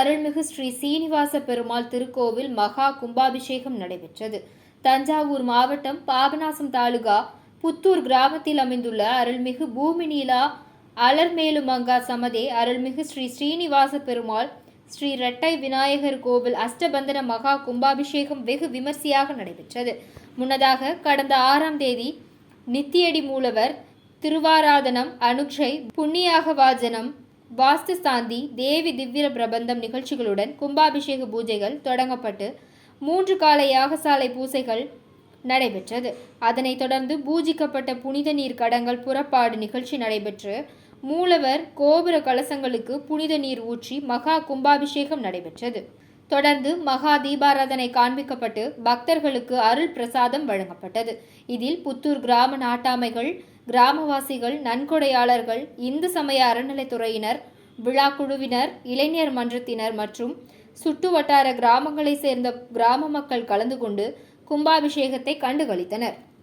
அருள்மிகு ஸ்ரீ சீனிவாச பெருமாள் திருக்கோவில் மகா கும்பாபிஷேகம் நடைபெற்றது. தஞ்சாவூர் மாவட்டம் பாபநாசம் தாலுகா புத்தூர் கிராமத்தில் அமைந்துள்ள அருள்மிகு பூமிநீலா அலர்மேலுமங்கா சமதே அருள்மிகு ஸ்ரீ ஸ்ரீனிவாச பெருமாள் ஸ்ரீ ரெட்டை விநாயகர் கோவில் அஷ்டபந்தன மகா கும்பாபிஷேகம் வெகு விமர்சையாக நடைபெற்றது. முன்னதாக கடந்த ஆறாம் தேதி நித்தியடி மூலவர் திருவாராதனம் அனுக்ஷை புண்ணியாக வாஜனம் வாஸ்து சாந்தி தேவி திவ்ய பிரபந்தம் நிகழ்ச்சிகளுடன் கும்பாபிஷேக பூஜைகள் தொடங்கப்பட்டு மூன்று கால யாகசாலை பூசைகள் நடைபெற்றது. அதனைத் தொடர்ந்து பூஜிக்கப்பட்ட புனித நீர் கடங்கள் புறப்பாடு நிகழ்ச்சி நடைபெற்று மூலவர் கோபுர கலசங்களுக்கு புனித நீர் ஊற்றி மகா கும்பாபிஷேகம் நடைபெற்றது. தொடர்ந்து மகா தீபாராதனை காண்பிக்கப்பட்டு பக்தர்களுக்கு அருள் பிரசாதம் வழங்கப்பட்டது. இதில் புத்தூர் கிராம நாட்டாமைகள் கிராமவாசிகள் நன்கொடையாளர்கள் இந்து சமய அறநிலைத்துறையினர் விழா குழுவினர் இளைஞர் மன்றத்தினர் மற்றும் சுற்று வட்டார கிராமங்களைச் சேர்ந்த கிராம மக்கள் கலந்து கொண்டு கும்பாபிஷேகத்தை கண்டுகளித்தனர்.